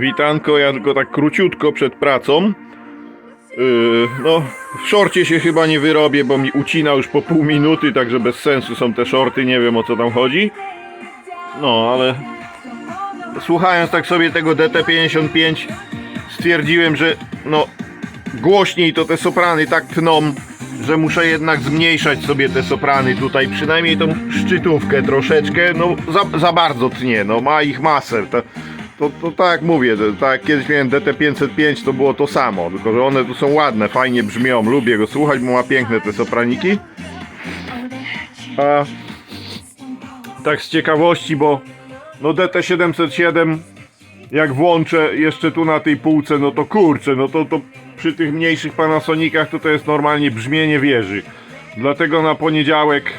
Witanko, ja tylko tak króciutko przed pracą. Yy, no, w szorcie się chyba nie wyrobię, bo mi ucina już po pół minuty, także bez sensu są te shorty, nie wiem o co tam chodzi. No, ale słuchając tak sobie tego DT55 stwierdziłem, że no głośniej to te soprany tak tną, że muszę jednak zmniejszać sobie te soprany tutaj, przynajmniej tą szczytówkę troszeczkę, no za, za bardzo tnie, no ma ich masę. To, to, to tak jak mówię, to, tak jak kiedyś miałem DT505 to było to samo, tylko że one tu są ładne, fajnie brzmią, lubię go słuchać, bo ma piękne te sopraniki. A tak z ciekawości, bo no DT707 jak włączę jeszcze tu na tej półce, no to kurczę, no to, to przy tych mniejszych Panasonicach to to jest normalnie brzmienie wieży. Dlatego na poniedziałek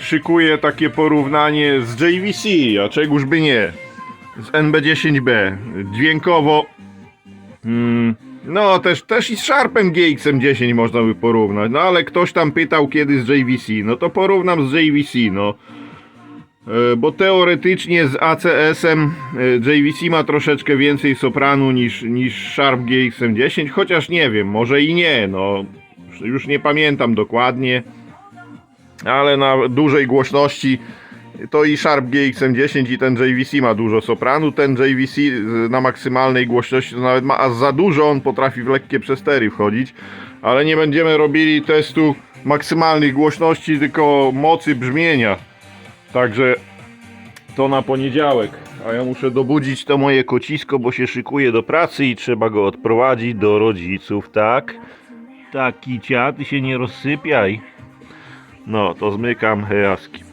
szykuję takie porównanie z JVC, a czegoż by nie, z NB10B. Dźwiękowo, mm, no też, też i z Sharpem GX-M10 można by porównać, no ale ktoś tam pytał kiedy z JVC, no to porównam z JVC, no. E, Bo teoretycznie z ACS-em e, JVC ma troszeczkę więcej sopranu niż, niż Sharp GX-M10, chociaż nie wiem, może i nie, no. Już nie pamiętam dokładnie, ale na dużej głośności to i Sharp GX-M10 i ten JVC ma dużo sopranu, ten JVC z- na maksymalnej głośności to nawet ma, a za dużo on potrafi w lekkie przestery wchodzić, ale nie będziemy robili testu maksymalnych głośności, tylko mocy brzmienia. Także to na poniedziałek. A ja muszę dobudzić to moje kocisko, bo się szykuje do pracy i trzeba go odprowadzić do rodziców, tak? Tak, kicia, ty się nie rozsypiaj. No, to zmykam hejaski.